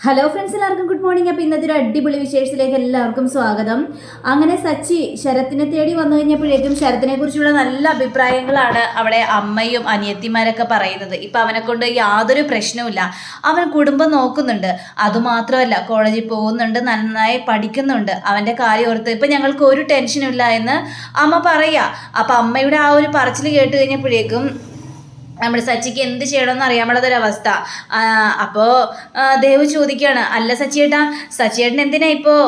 Hello friends എല്ലാവർക്കും good morning അപ്പോൾ ഇന്നത്തെ ഒരു അടിപൊളി വിശേഷത്തിലേക്ക് എല്ലാവർക്കും സ്വാഗതം. അങ്ങനെ സച്ചി ശരത്തിനെ തേടി വന്നു കഴിഞ്ഞപ്പോഴേക്കും ശരത്തിനെ കുറിച്ചുള്ള നല്ല അഭിപ്രായങ്ങളാണ് അവിടെ അമ്മയും അനിയത്തിമാരൊക്കെ പറയുന്നത്. ഇപ്പം അവനെ കൊണ്ട് യാതൊരു പ്രശ്നവുമില്ല അവൻ കുടുംബം നോക്കുന്നുണ്ട്. അതുമാത്രമല്ല കോളേജിൽ പോകുന്നുണ്ട് നന്നായി പഠിക്കുന്നുണ്ട്. അവന്റെ കാര്യം ഓർത്ത് ഇപ്പം ഞങ്ങൾക്ക് ഒരു ടെൻഷനും ഇല്ല എന്ന് അമ്മ പറയുക അപ്പം അമ്മയുടെ ആ ഒരു പറച്ചിൽ കേട്ട് കഴിഞ്ഞപ്പോഴേക്കും നമ്മുടെ സച്ചിക്ക് എന്ത് ചെയ്യണമെന്ന് അറിയാൻ പാടാത്തൊരവസ്ഥ അപ്പോൾ ദേവ് ചോദിക്കുകയാണ് അല്ല സച്ചിയേട്ടാ സച്ചിയേട്ടൻ എന്തിനാ ഇപ്പോൾ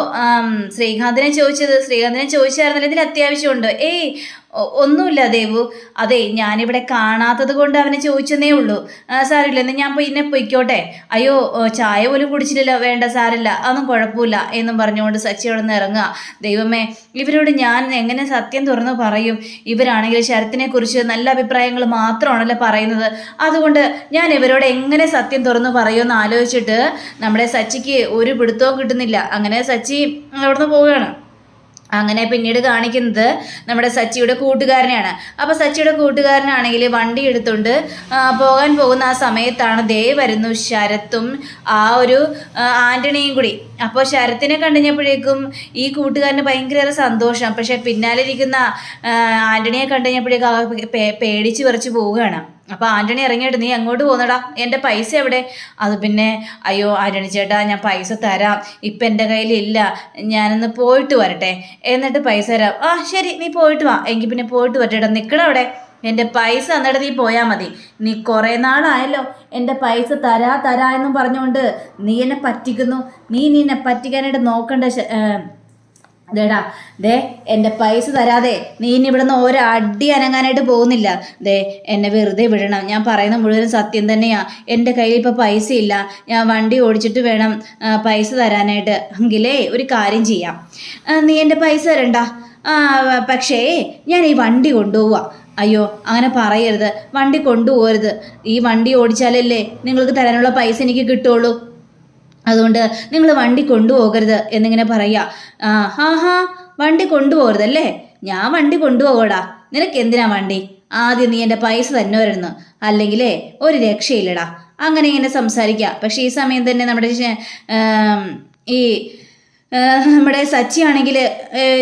ശ്രീകാന്തിനെ ചോദിച്ചത്? ശ്രീകാന്തിനെ ചോദിച്ചായിരുന്നില്ല ഇതിൽ അത്യാവശ്യമുണ്ട്. ഏയ് ഒന്നുമില്ല ദേവു. അതെ ഞാനിവിടെ കാണാത്തത് കൊണ്ട് അവനെ ചോദിച്ചെന്നേ ഉള്ളൂ. സാറില്ല എന്നാൽ ഞാൻ പിന്നെ പൊയ്ക്കോട്ടെ. അയ്യോ ചായ പോലും കുടിച്ചില്ലല്ലോ. വേണ്ട സാറില്ല അതൊന്നും കുഴപ്പമില്ല എന്നും പറഞ്ഞുകൊണ്ട് സച്ചി അവിടെ നിന്ന് ഇറങ്ങുക. ദൈവമേ ഇവരോട് ഞാൻ എങ്ങനെ സത്യം തുറന്നു പറയും? ഇവരാണെങ്കിൽ ശരത്തിനെ കുറിച്ച് നല്ല അഭിപ്രായങ്ങൾ മാത്രമാണല്ലോ പറയുന്നത്. അതുകൊണ്ട് ഞാൻ ഇവരോട് എങ്ങനെ സത്യം തുറന്നു പറയുമെന്ന് ആലോചിച്ചിട്ട് നമ്മുടെ സച്ചിക്ക് ഒരു പിടുത്തവും കിട്ടുന്നില്ല. അങ്ങനെ സച്ചി അവിടുന്ന് പോവുകയാണ്. അങ്ങനെ പിന്നീട് കാണിക്കുന്നത് നമ്മുടെ സച്ചിയുടെ കൂട്ടുകാരനെയാണ്. അപ്പോൾ സച്ചിയുടെ കൂട്ടുകാരനാണെങ്കിൽ വണ്ടി എടുത്തുകൊണ്ട് പോകാൻ പോകുന്ന ആ സമയത്താണ് ദേ വരുന്നു ശരത്തും ആ ഒരു ആന്റണിയും കൂടി. അപ്പോൾ ശരത്തിനെ കണ്ടുകഴിഞ്ഞപ്പോഴേക്കും ഈ കൂട്ടുകാരന് ഭയങ്കര സന്തോഷം. പക്ഷേ പിന്നാലെ ഇരിക്കുന്ന ആന്റണിയെ കണ്ടുകഴിഞ്ഞപ്പോഴേക്കും പേടിച്ച് വിറച്ച് പോവുകയാണ്. അപ്പോൾ ആന്റണി ഇറങ്ങിയിട്ട് നീ എങ്ങോട്ട് പോകുന്നടാ എന്റെ പൈസ എവിടെ? അത് പിന്നെ അയ്യോ ആന്റണി ചേട്ടാ ഞാൻ പൈസ തരാം. ഇപ്പം എന്റെ കയ്യിലില്ല. ഞാനൊന്ന് പോയിട്ട് വരട്ടെ. എന്നിട്ട് പൈസ തരാം. ആ ശരി നീ പോയിട്ട് വാ. എങ്കിൽ പിന്നെ പോയിട്ട് വരട്ടെടാ നിൽക്കണം അവിടെ. എന്റെ പൈസ എന്നിട്ട് നീ പോയാൽ മതി. നീ കുറേ നാളായല്ലോ എന്റെ പൈസ തരാ തരാ എന്നും പറഞ്ഞുകൊണ്ട് നീ എന്നെ പറ്റിക്കുന്നു. നീ നിന്നെ പറ്റിക്കാനായിട്ട് നോക്കണ്ട ദേടാ ദേ എന്റെ പൈസ തരാതെ നീ ഇനി ഇവിടുന്ന് ഒരു അടി അനങ്ങാനായിട്ട് പോകുന്നില്ല. ദേ എന്നെ വെറുതെ വിടണം. ഞാൻ പറയുന്ന മുഴുവൻ സത്യം തന്നെയാ. എന്റെ കയ്യിൽ ഇപ്പോൾ പൈസ ഇല്ല ഞാൻ വണ്ടി ഓടിച്ചിട്ട് വേണം പൈസ തരാനായിട്ട്. എങ്കിലേ ഒരു കാര്യം ചെയ്യാം. നീ എന്റെ പൈസ തരണ്ട. പക്ഷേ ഞാൻ ഈ വണ്ടി കൊണ്ടുപോവാ. അയ്യോ അങ്ങനെ പറയരുത്. വണ്ടി കൊണ്ടുപോകരുത്. ഈ വണ്ടി ഓടിച്ചാലല്ലേ നിങ്ങൾക്ക് തരാനുള്ള പൈസ എനിക്ക് കിട്ടുള്ളൂ. അതുകൊണ്ട് നിങ്ങൾ വണ്ടി കൊണ്ടുപോകരുത് എന്നിങ്ങനെ പറയാ ആ ഹാ ഹാ വണ്ടി കൊണ്ടുപോകരുതല്ലേ? ഞാൻ വണ്ടി കൊണ്ടുപോകടാ. നിനക്ക് എന്തിനാ വണ്ടി? ആദ്യം നീ എന്റെ പൈസ തന്നെ വരുന്നു അല്ലെങ്കിലേ ഒരു രക്ഷയില്ലടാ. അങ്ങനെ ഇങ്ങനെ സംസാരിക്കുക. പക്ഷേ ഈ സമയം തന്നെ നമ്മുടെ ഈ നമ്മുടെ സച്ചി ആണെങ്കിൽ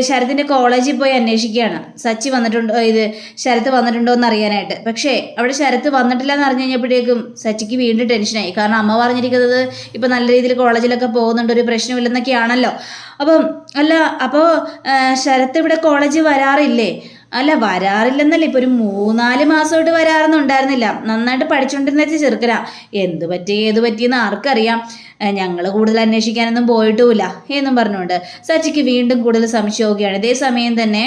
ശരത്തിന്റെ കോളേജിൽ പോയി അന്വേഷിക്കുകയാണ്. സച്ചി വന്നിട്ടുണ്ടോ ഇത് ശരത്ത് വന്നിട്ടുണ്ടോ എന്ന് അറിയാനായിട്ട്. പക്ഷേ അവിടെ ശരത്ത് വന്നിട്ടില്ല എന്ന് അറിഞ്ഞു കഴിഞ്ഞപ്പോഴേക്കും സച്ചിക്ക് വീണ്ടും ടെൻഷനായി. കാരണം അമ്മ പറഞ്ഞിരിക്കുന്നത് ഇപ്പം നല്ല രീതിയിൽ കോളേജിലൊക്കെ പോകുന്നുണ്ട് ഒരു പ്രശ്നമില്ലെന്നൊക്കെയാണല്ലോ അപ്പം അല്ല അപ്പോൾ ശരത്ത് ഇവിടെ കോളേജ് വരാറില്ലേ? അല്ല വരാറില്ലെന്നല്ല. ഇപ്പൊ ഒരു മൂന്നാൽ മാസമായിട്ട് വരാറൊന്നും ഉണ്ടായിരുന്നില്ല. നന്നായിട്ട് പഠിച്ചുകൊണ്ടിരുന്ന ചെറുക്കനാ. എന്ത് പറ്റി ഏത് പറ്റിയെന്ന് ആർക്കറിയാം. ഞങ്ങൾ കൂടുതൽ അന്വേഷിക്കാനൊന്നും പോയിട്ടുമില്ല എന്നും പറഞ്ഞുകൊണ്ട് സച്ചിക്ക് വീണ്ടും കൂടുതൽ സംശയമൊക്കെയാണ് ഇതേ സമയം തന്നെ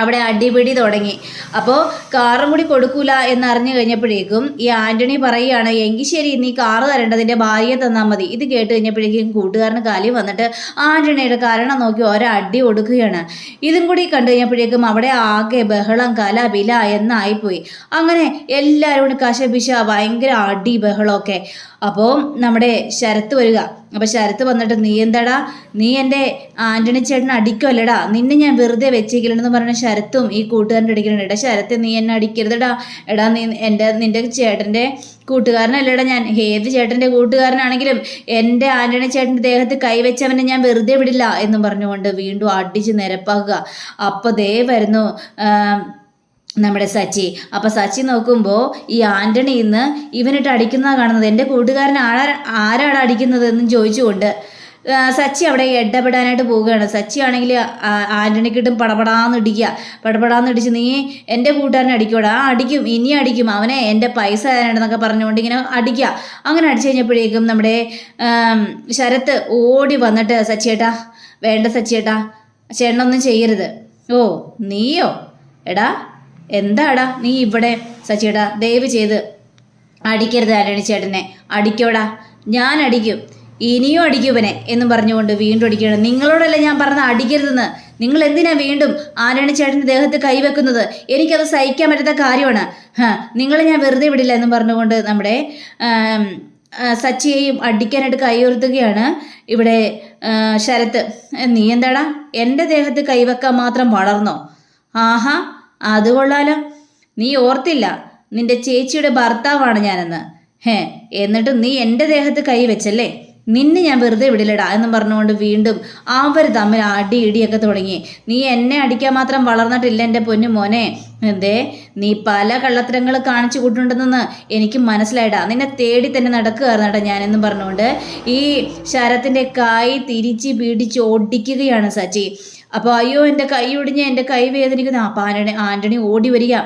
അവിടെ അടിപിടി തുടങ്ങി. അപ്പോൾ കാറും കൂടി കൊടുക്കൂല എന്നറിഞ്ഞു കഴിഞ്ഞപ്പോഴേക്കും ഈ ആന്റണി പറയുകയാണ് എങ്കിൽ ശരി നീ കാറ് തരേണ്ടതിന്റെ ഭാര്യയെ തന്നാൽ മതി. ഇത് കേട്ട് കഴിഞ്ഞപ്പോഴേക്കും കൂട്ടുകാരന് കാലി വന്നിട്ട് ആന്റണിയുടെ കാരണം നോക്കി ഒരടി കൊടുക്കുകയാണ് ഇതും കൂടി കണ്ടു കഴിഞ്ഞപ്പോഴേക്കും അവിടെ ആകെ ബഹളം കല വില എന്നായിപ്പോയി. അങ്ങനെ എല്ലാവരും കൂടി കശപിശ ഭയങ്കര അടി ബഹളമൊക്കെ. അപ്പോൾ നമ്മുടെ ശരത്ത് വരിക. അപ്പോൾ ശരത്ത് വന്നിട്ട് നീ എന്താടാ? നീ എന്റെ ആന്റണി ചേട്ടൻ അടിക്കുമല്ലടാ നിന്നെ ഞാൻ വെറുതെ വെച്ചേക്കില്ലെന്ന് പറഞ്ഞ ശരത്തും ഈ കൂട്ടുകാരന്റെ അടിക്കുന്നുണ്ട് എടാ ശരത്ത് നീ എന്നെ അടിക്കരുതടാ. എടാ നീ എന്റെ നിന്റെ ചേട്ടന്റെ കൂട്ടുകാരനല്ലടാ ഞാൻ. ഏത് ചേട്ടന്റെ കൂട്ടുകാരനാണെങ്കിലും എന്റെ ആന്റണി ചേട്ടന്റെ ദേഹത്ത് കൈവച്ചവനെ ഞാൻ വെറുതെ വിടില്ല എന്നും പറഞ്ഞുകൊണ്ട് വീണ്ടും അടിച്ച് നിരപ്പാക്കുക. അപ്പോൾ ദേ വരുന്നു നമ്മുടെ സച്ചി. അപ്പൊ സച്ചി നോക്കുമ്പോൾ ഈ ആന്റണി ഇന്ന് ഇവനിട്ട് അടിക്കുന്നതാണ് കാണുന്നത് എന്റെ കൂട്ടുകാരൻ ആരാ ആരാണ് അടിക്കുന്നത് എന്നും ചോദിച്ചുകൊണ്ട് സച്ചി അവിടെ ഇടപെടാനായിട്ട് പോവുകയാണ്. സച്ചി ആണെങ്കിൽ ആന്റണിക്കിട്ടും പടപടാന്ന് ഇടിക്കുക. പടപടാന്ന് ഇടിച്ച് നീ എന്റെ കൂട്ടുകാരനെ അടിക്കോടാ ആ അടിക്കും. ഇനി അടിക്കും. അവനെ എന്റെ പൈസ തരാനായിട്ടെന്നൊക്കെ പറഞ്ഞുകൊണ്ട് ഇങ്ങനെ അടിക്കുക. അങ്ങനെ അടിച്ചു കഴിഞ്ഞപ്പോഴേക്കും നമ്മുടെ ശരത്ത് ഓടി വന്നിട്ട് സച്ചിയേട്ടാ വേണ്ട സച്ചിയേട്ടാ ചേട്ടനൊന്നും ചെയ്യരുത്. ഓ നീയോ? എടാ എന്താടാ നീ ഇവിടെ? സച്ചിയേടാ ദയവ് ചെയ്ത്. അടിക്കരുത് ആരണി ചേട്ടനെ. അടിക്കോടാ. ഞാൻ അടിക്കും. ഇനിയും അടിക്കുവനെ എന്ന് പറഞ്ഞുകൊണ്ട് വീണ്ടും അടിക്കണം നിങ്ങളോടല്ല ഞാൻ പറഞ്ഞ അടിക്കരുതെന്ന്? നിങ്ങൾ എന്തിനാ വീണ്ടും ആന്റണി ചേട്ടന്റെ ദേഹത്ത് കൈവെക്കുന്നത് എനിക്കത് സഹിക്കാൻ പറ്റാത്ത കാര്യമാണ്. നിങ്ങളെ ഞാൻ വെറുതെ വിടില്ല എന്ന് പറഞ്ഞുകൊണ്ട് നമ്മുടെ സച്ചിയെയും അടിക്കാനായിട്ട് കൈയുയർത്തുകയാണ് ഇവിടെ ശരത്ത്. നീ എന്താടാ? എന്റെ ദേഹത്ത് കൈവെക്കാൻ മാത്രം വളർന്നോ? ആഹാ അത് കൊള്ളാലോ. നീ ഓർത്തില്ല നിന്റെ ചേച്ചിയുടെ ഭർത്താവാണ് ഞാനെന്ന്. ഹേ എന്നിട്ട് നീ എന്റെ ദേഹത്ത് കൈവച്ചല്ലേ നിന്നെ ഞാൻ വെറുതെ വിടില്ലടാ എന്നും പറഞ്ഞുകൊണ്ട് വീണ്ടും അവർ തമ്മിൽ അടി ഇടിയൊക്കെ തുടങ്ങി. നീ എന്നെ അടിക്കാൻ മാത്രം വളർന്നിട്ടില്ല എന്റെ പൊന്നു മോനെ. എന്തേ നീ പല കള്ളത്തരങ്ങൾ കാണിച്ചു കൂട്ടുണ്ടെന്ന് എനിക്ക് മനസ്സിലായിടാ. നിന്നെ തേടി തന്നെ നടക്കുകയായിരുന്നടാ ഞാനെന്നും പറഞ്ഞുകൊണ്ട് ഈ ശരത്തിന്റെ കായ് തിരിച്ച് പിടിച്ച് ഓടിക്കുകയാണ് സച്ചി. അപ്പോൾ അയ്യോ എന്റെ കൈ ഒടിഞ്ഞ് എന്റെ കൈ വേദനിക്കുന്ന. അപ്പോൾ ആന്റണി ആന്റണി ഓടി വരിക.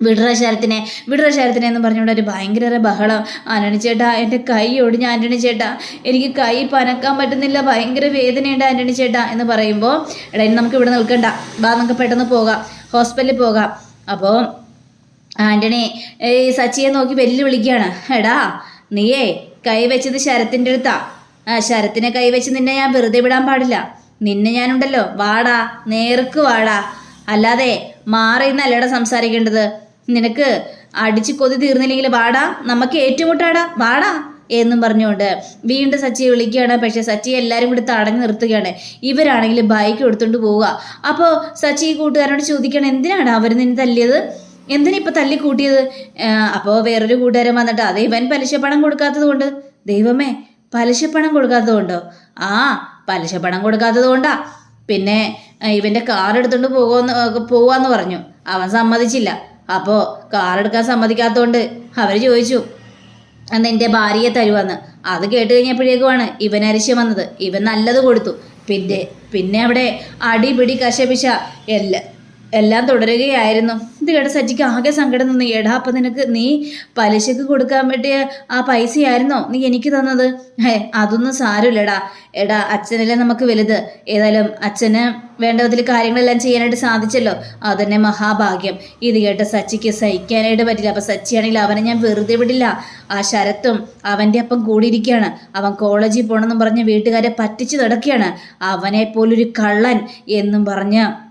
വിടറ ശരത്തിനെ വിടറ ശരത്തിനെ എന്ന് പറഞ്ഞുകൊണ്ട് ഒരു ഭയങ്കര ബഹളം. ആന്റണി ചേട്ടാ എന്റെ കൈ ഒടിഞ്ഞ ആന്റണി ചേട്ടാ എനിക്ക് കൈ പനക്കാൻ പറ്റുന്നില്ല ഭയങ്കര വേദനയുണ്ട് ആന്റണി ചേട്ടാ എന്ന് പറയുമ്പോൾ എടാ ഇനി നമുക്ക് ഇവിടെ നിൽക്കണ്ട. വാ നമുക്ക് പെട്ടെന്ന് പോകാം. ഹോസ്പിറ്റലിൽ പോകാം. അപ്പോൾ ആന്റണി ഈ സച്ചിയെ നോക്കി വെല്ലുവിളിക്കുകയാണ്. എടാ നീയേ കൈ വെച്ചത് ശരത്തിന്റെ അടുത്താ. ആ ശരത്തിനെ കൈ വെച്ച് നിന്നെ ഞാൻ വെറുതെ വിടാൻ പാടില്ല. നിന്നെ ഞാനുണ്ടല്ലോ. വാടാ നേർക്ക് വാടാ. അല്ലാതെ മാറി നല്ലടാ സംസാരിക്കേണ്ടത്. നിനക്ക് അടിച്ച് കൊതി തീർന്നില്ലെങ്കിൽ വാടാ നമുക്ക് ഏറ്റുമുട്ടാടാ. വാടാ എന്നും പറഞ്ഞുകൊണ്ട് വീണ്ടും സച്ചിയെ വിളിക്കുകയാണ്. പക്ഷേ സച്ചിയെ എല്ലാവരും കൂടി തടഞ്ഞു നിർത്തുകയാണ്. ഇവരാണെങ്കിൽ ബൈക്ക് എടുത്തുകൊണ്ട് പോവുക. അപ്പോൾ സച്ചി കൂട്ടുകാരനോട് ചോദിക്കണം എന്തിനാണ് അവർ നിന്നെ തല്ലിയത്? എന്തിനാ ഇപ്പം തല്ലി കൂട്ടിയത്? അപ്പോൾ വേറൊരു കൂട്ടുകാരൻ വന്നിട്ട് അത് ഇവൻ പലിശ പണം കൊടുക്കാത്തത് കൊണ്ട്. ദൈവമേ പലിശ പണം കൊടുക്കാത്തത് കൊണ്ടോ? ആ പലിശ പണം കൊടുക്കാത്തത് കൊണ്ടാ പിന്നെ ഇവന്റെ കാർ എടുത്തുകൊണ്ട് പോകുമെന്ന് പോവാന്ന് പറഞ്ഞു. അവൻ സമ്മതിച്ചില്ല. അപ്പോൾ കാർ എടുക്കാൻ സമ്മതിക്കാത്തതുകൊണ്ട് അവർ ചോദിച്ചു നിന്റെ ഭാര്യയെ തരുവാന്ന്. അത് കേട്ട് കഴിഞ്ഞപ്പോഴേക്കുമാണ് ഇവൻ അരിശം വന്നത്. ഇവൻ നല്ലത് കൊടുത്തു. പിന്നെ പിന്നെ അവിടെ അടിപിടി കശപിശ എല്ലാം എല്ലാം തുടരുകയായിരുന്നു. ഇത് കേട്ട സജിക്ക് ആകെ സങ്കടം നിന്നു എടാ അപ്പം നിനക്ക് നീ പലിശക്ക് കൊടുക്കാൻ പറ്റിയ ആ പൈസയായിരുന്നോ? നീ എനിക്ക് തന്നത്. ഹേ അതൊന്നും സാരമില്ലടാ. എടാ അച്ഛനല്ലേ നമുക്ക് വലുത്. ഏതായാലും അച്ഛന് വേണ്ട വിധത്തിൽ കാര്യങ്ങളെല്ലാം ചെയ്യാനായിട്ട് സാധിച്ചല്ലോ. അതന്നെ മഹാഭാഗ്യം. ഇത് കേട്ട സച്ചിക്ക് സഹിക്കാനായിട്ട് പറ്റില്ല. അപ്പം സച്ചിയാണെങ്കിൽ അവനെ ഞാൻ വെറുതെ വിടില്ല. ആ ശരത്തും അവന്റെ അപ്പം കൂടിയിരിക്കുകയാണ്. അവൻ കോളേജിൽ പോകണമെന്നും പറഞ്ഞ് വീട്ടുകാരെ പറ്റിച്ചു നടക്കുകയാണ്. അവനെ പോലൊരു കള്ളൻ എന്നും പറഞ്ഞ്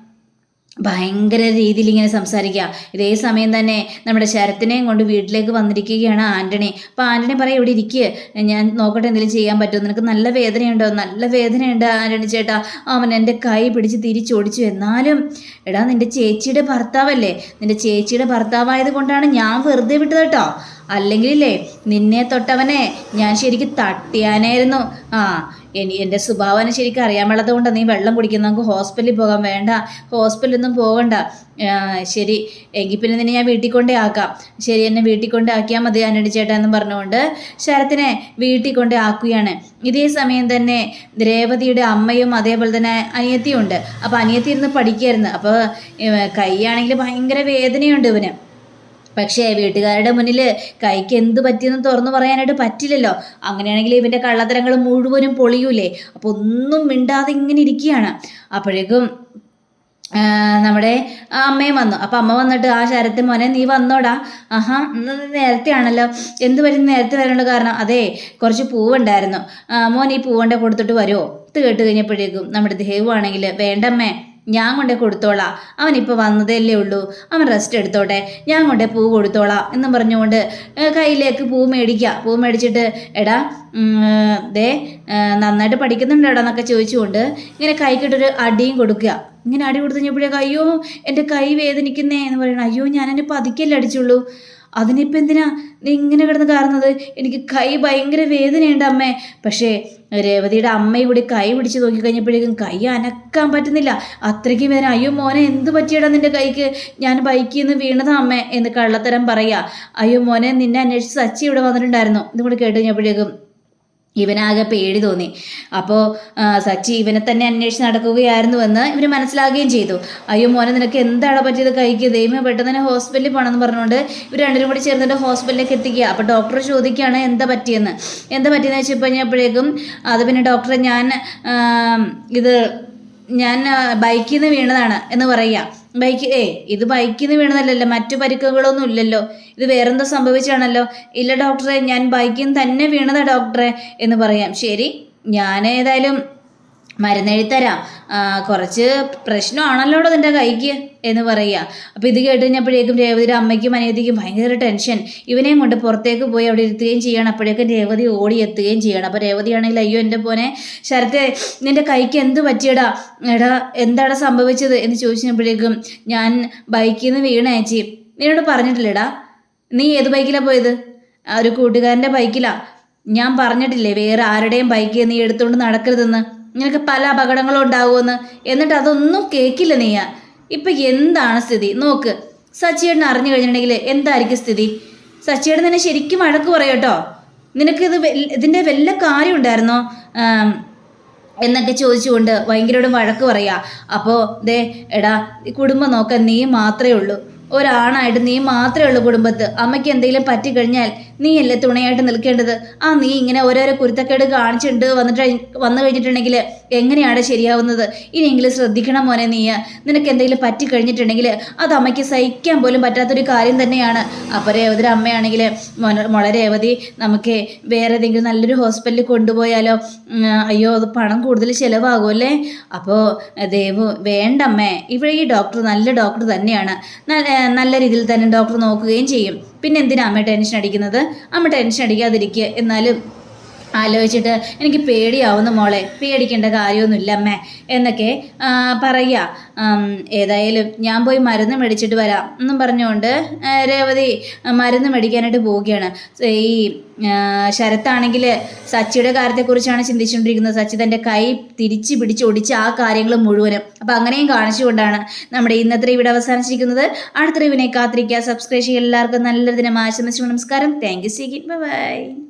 ഭയങ്കര രീതിയിൽ ഇങ്ങനെ സംസാരിക്കുക. ഇതേ സമയം തന്നെ നമ്മുടെ ശരത്തിനെയും കൊണ്ട് വീട്ടിലേക്ക് വന്നിരിക്കുകയാണ് ആന്റണി അപ്പോൾ ആന്റണി പറയും ഇവിടെ ഇരിക്കുക ഞാൻ നോക്കട്ടെ എന്തെങ്കിലും ചെയ്യാൻ പറ്റുമോ? നിനക്ക് നല്ല വേദനയുണ്ടോ? നല്ല വേദനയുണ്ട് ആന്റണി ചേട്ടാ. അവൻ എന്റെ കൈ പിടിച്ച് തിരിച്ചോടിച്ചു. എന്നാലും എടാ നിന്റെ ചേച്ചിയുടെ ഭർത്താവല്ലേ? നിന്റെ ചേച്ചിയുടെ ഭർത്താവായത് കൊണ്ടാണ് ഞാൻ വെറുതെ വിട്ടത് കേട്ടോ. അല്ലെങ്കിലേ നിന്നെ തൊട്ടവനെ ഞാൻ ശരിക്കും തട്ടിയാനായിരുന്നു. ആ എന്റെ സ്വഭാവനെ ശരിക്കും പാടാത്തത് കൊണ്ട് നീ വെള്ളം കുടിക്കുന്ന നമുക്ക് ഹോസ്പിറ്റലിൽ പോകാൻ വേണ്ട. ഹോസ്പിറ്റലൊന്നും പോകണ്ട. ശരി. എങ്കിൽ പിന്നെ നിന്നെ ഞാൻ വീട്ടിൽ കൊണ്ടേ ആക്കാം. ശരി എന്നെ വീട്ടിൽ കൊണ്ടേ ആക്കിയാൽ മതി ആന്റണി ചേട്ടാ എന്ന് പറഞ്ഞുകൊണ്ട് ശരത്തിനെ വീട്ടിൽ കൊണ്ടേ ആക്കുകയാണ്. ഇതേ സമയം തന്നെ രേവതിയുടെ അമ്മയും അതേപോലെ തന്നെ അനിയത്തിയും ഉണ്ട് അപ്പോൾ അനിയത്തി ഇരുന്ന് പഠിക്കുമായിരുന്നു അപ്പോൾ കൈയാണെങ്കിൽ ഭയങ്കര വേദനയുണ്ട് ഇവന്. പക്ഷേ വീട്ടുകാരുടെ മുന്നിൽ കൈക്ക് എന്ത് പറ്റിയെന്ന് തുറന്നു പറയാനായിട്ട് പറ്റില്ലല്ലോ. അങ്ങനെയാണെങ്കിൽ ഇവന്റെ കള്ളത്തരങ്ങൾ മുഴുവനും പൊളിയൂലേ. അപ്പോൾ ഒന്നും മിണ്ടാതെ ഇങ്ങനെ ഇരിക്കുകയാണ്. അപ്പോഴേക്കും നമ്മുടെ അമ്മയും വന്നു. അപ്പം അമ്മ വന്നിട്ട് ആ ശരത്തെ മോനെ നീ വന്നോടാ. ആഹാ നേരത്തെ ആണല്ലോ. എന്ത് പറ്റി? നേരത്തെ വരേണ്ട കാരണം? അതെ കുറച്ച് പൂവുണ്ടായിരുന്നു. മോൻ ഈ പൂവണ്ട കൊടുത്തിട്ട് വരുമോ ഇത് കേട്ട് കഴിഞ്ഞപ്പോഴേക്കും നമ്മുടെ ദേവുവാണെങ്കിൽ വേണ്ടമ്മേ ഞാൻ കൊണ്ടേ കൊടുത്തോളാം. അവനിപ്പോൾ വന്നതല്ലേ ഉള്ളൂ. അവൻ റെസ്റ്റ് എടുത്തോട്ടെ. ഞാൻ കൊണ്ടേ പൂ കൊടുത്തോളാം എന്നും പറഞ്ഞുകൊണ്ട് കയ്യിലേക്ക് പൂ മേടിക്കുക പൂ മേടിച്ചിട്ട് എടാ ദേ നന്നായിട്ട് പഠിക്കുന്നുണ്ടോടാ എന്നൊക്കെ ചോദിച്ചുകൊണ്ട് ഇങ്ങനെ കൈക്കിട്ടൊരു അടിയും കൊടുക്കുക. ഇങ്ങനെ അടി കൊടുത്തു കഴിഞ്ഞപ്പോഴേക്കും അയ്യോ എന്റെ കൈ വേദനിക്കുന്നേ എന്ന് പറയണം അയ്യോ ഞാൻ എന്നെ പതുക്കല്ലേ അടിച്ചുള്ളൂ. അതിനിപ്പോൾ എന്തിനാ നീ ഇങ്ങനെ കിടന്ന് കാരണത് എനിക്ക് കൈ ഭയങ്കര വേദനയുണ്ട് അമ്മേ. പക്ഷേ രേവതിയുടെ അമ്മയും കൂടി കൈ പിടിച്ച് നോക്കിക്കഴിഞ്ഞപ്പോഴേക്കും കൈ അനക്കാൻ പറ്റുന്നില്ല. അത്രയ്ക്ക് വേദന. അയ്യോ മോനെ എന്ത് പറ്റിയടാ നിന്റെ കൈക്ക്? ഞാൻ ബൈക്കിൽ നിന്ന് വീണതാ അമ്മേ എന്ന് കള്ളത്തരം പറയുക അയ്യോ മോനെ നിന്നെ അന്വേഷിച്ച് സച്ചി ഇവിടെ വന്നിട്ടുണ്ടായിരുന്നു. ഇതും കൂടി കേട്ട് കഴിഞ്ഞപ്പോഴേക്കും ഇവനാകെ പേടി തോന്നി. അപ്പോൾ സച്ചി ഇവനെ തന്നെ അന്വേഷിച്ച് നടക്കുകയായിരുന്നു എന്ന് ഇവർ മനസ്സിലാകുകയും ചെയ്തു. അയ്യോ മോനെ നിനക്ക് എന്താണ് പറ്റിയത്? കൈക്ക് ദൈവം പെട്ടെന്ന് തന്നെ ഹോസ്പിറ്റലിൽ പോകണമെന്ന് പറഞ്ഞുകൊണ്ട് ഇവർ രണ്ടുപേരും കൂടി ചേർന്നിട്ട് ഹോസ്പിറ്റലിലേക്ക് എത്തിക്കുക. അപ്പോൾ ഡോക്ടർ ചോദിക്കുകയാണ് എന്താ പറ്റിയെന്ന്? എന്താ പറ്റിയെന്ന് വെച്ച് കഴിഞ്ഞപ്പോഴേക്കും അത് പിന്നെ ഡോക്ടറെ ഞാൻ ഇത് ഞാൻ ബൈക്കിൽ നിന്ന് വീണതാണ് എന്ന് പറയുക. ബൈക്ക് ഏ ഇത് ബൈക്കിൽ നിന്ന് വീണതല്ലല്ലോ. മറ്റു പരിക്കുകളൊന്നും ഇല്ലല്ലോ. ഇത് വേറെന്തോ സംഭവിച്ചാണല്ലോ ഇല്ല ഡോക്ടറെ ഞാൻ ബൈക്കിൽ നിന്ന് തന്നെ വീണതാ ഡോക്ടറെ എന്ന് പറയാം. ശരി ഞാൻ ഏതായാലും മരുന്നെഴുത്തരാം. ആ, കുറച്ച് പ്രശ്നമാണല്ലോ നിന്റെ കൈക്ക് എന്ന് പറയുക. അപ്പോൾ ഇത് കേട്ട് കഴിഞ്ഞപ്പോഴേക്കും രേവതിയുടെ അമ്മയ്ക്കും അനിയത്തിക്കും ഭയങ്കര ടെൻഷൻ. ഇവനെയും കൊണ്ട് പുറത്തേക്ക് പോയി അവിടെ ഇരുത്തുകയും ചെയ്യണം. അപ്പോഴേക്കും രേവതി ഓടി എത്തുകയും ചെയ്യണം. അപ്പോൾ രേവതിയാണെങ്കിൽ അയ്യോ എന്റെ പോനെ ശരത്തെ നിന്റെ കൈക്ക് എന്ത് പറ്റിയടാ? എടാ എന്താണ് സംഭവിച്ചത്? എന്ന് ചോദിച്ചപ്പോഴേക്കും ഞാൻ ബൈക്കിൽ നിന്ന് വീണ നിന്നോട് പറഞ്ഞിട്ടില്ലടാ. നീ ഏത് ബൈക്കിലാണ് പോയത്? ഒരു കൂട്ടുകാരന്റെ ബൈക്കിലാണ് ഞാൻ പറഞ്ഞിട്ടില്ലേ വേറെ ആരുടെയും ബൈക്ക് നീ എടുത്തുകൊണ്ട് നടക്കരുതെന്ന്. നിനക്ക് പല അപകടങ്ങളും ഉണ്ടാകുമെന്ന് എന്നിട്ട് അതൊന്നും കേൾക്കില്ല നീയ ഇപ്പൊ എന്താണ് സ്ഥിതി? നോക്ക്. സച്ചിയേട്ടൻ അറിഞ്ഞു കഴിഞ്ഞിട്ടുണ്ടെങ്കിൽ എന്തായിരിക്കും സ്ഥിതി? സച്ചിയേട്ടൻ തന്നെ ശരിക്കും വഴക്ക് പറയട്ടോ നിനക്ക് ഇത് ഇതിന്റെ വല്ല കാര്യം ഉണ്ടായിരുന്നോ? എന്നൊക്കെ ചോദിച്ചുകൊണ്ട് ഭയങ്കരോടും വഴക്ക് പറയാ. അപ്പോൾ ദേ എടാ ഈ കുടുംബം നോക്കാൻ നീ മാത്രമേ ഉള്ളൂ. ഒരാണായിട്ട് നീ മാത്രമേ ഉള്ളൂ കുടുംബത്ത്. അമ്മയ്ക്ക് എന്തെങ്കിലും പറ്റിക്കഴിഞ്ഞാൽ നീയല്ലേ തുണയായിട്ട് നിൽക്കേണ്ടത്? ആ നീ ഇങ്ങനെ ഓരോരോ കുരുത്തക്കേട് കാണിച്ചിട്ടുണ്ട് വന്നിട്ട് വന്നു കഴിഞ്ഞിട്ടുണ്ടെങ്കിൽ എങ്ങനെയാണ് ശരിയാവുന്നത്? ഇനിയെങ്കിലും ശ്രദ്ധിക്കണം മോനെ നീ നിനക്ക് എന്തെങ്കിലും പറ്റി കഴിഞ്ഞിട്ടുണ്ടെങ്കിൽ അത് അമ്മയ്ക്ക് സഹിക്കാൻ പോലും പറ്റാത്തൊരു കാര്യം തന്നെയാണ്. അപ്പോൾ രേവതിയുടെ അമ്മയാണെങ്കിൽ മോളെ രേവതി നമുക്ക് വേറെ ഏതെങ്കിലും നല്ലൊരു ഹോസ്പിറ്റലിൽ കൊണ്ടുപോയാലോ? അയ്യോ അത് പണം കൂടുതൽ ചിലവാകുമല്ലേ അപ്പോൾ ദേവു വേണ്ടമ്മേ ഇവിടെ ഈ ഡോക്ടർ നല്ല ഡോക്ടർ തന്നെയാണ്. നല്ല രീതിയിൽ തന്നെ ഡോക്ടർ നോക്കുകയും ചെയ്യും. പിന്നെ എന്തിനാ അമ്മ ടെൻഷൻ അടിക്കുന്നത്? അമ്മ ടെൻഷൻ അടിക്കാതിരിക്കുക എന്നാലും ആലോചിച്ചിട്ട് എനിക്ക് പേടിയാവുന്നു മോളെ. പേടിക്കേണ്ട കാര്യമൊന്നുമില്ല അമ്മേ. എന്നൊക്കെ പറയുക. ഏതായാലും ഞാൻ പോയി മരുന്ന് മേടിച്ചിട്ട് വരാം എന്നും പറഞ്ഞുകൊണ്ട് രേവതി മരുന്ന് മേടിക്കാനായിട്ട് പോവുകയാണ്. ഈ ശരത്താണെങ്കിൽ സച്ചിയുടെ കാര്യത്തെക്കുറിച്ചാണ് ചിന്തിച്ചുകൊണ്ടിരിക്കുന്നത്. സച്ചി തന്റെ കൈ തിരിച്ച് പിടിച്ച് ഒടിച്ച് ആ കാര്യങ്ങൾ മുഴുവനും. അപ്പം അങ്ങനെയും കാണിച്ചുകൊണ്ടാണ് നമ്മുടെ ഇന്നത്തെ ഇവിടെ അവസാനിച്ചിരിക്കുന്നത്. അടുത്ത റിവിനെ കാത്തിരിക്കുക. സബ്സ്ക്രൈബ് ചെയ്യുക. എല്ലാവർക്കും നല്ലൊരു ദിനം ആശംസിച്ചു നമസ്കാരം. Thank you C by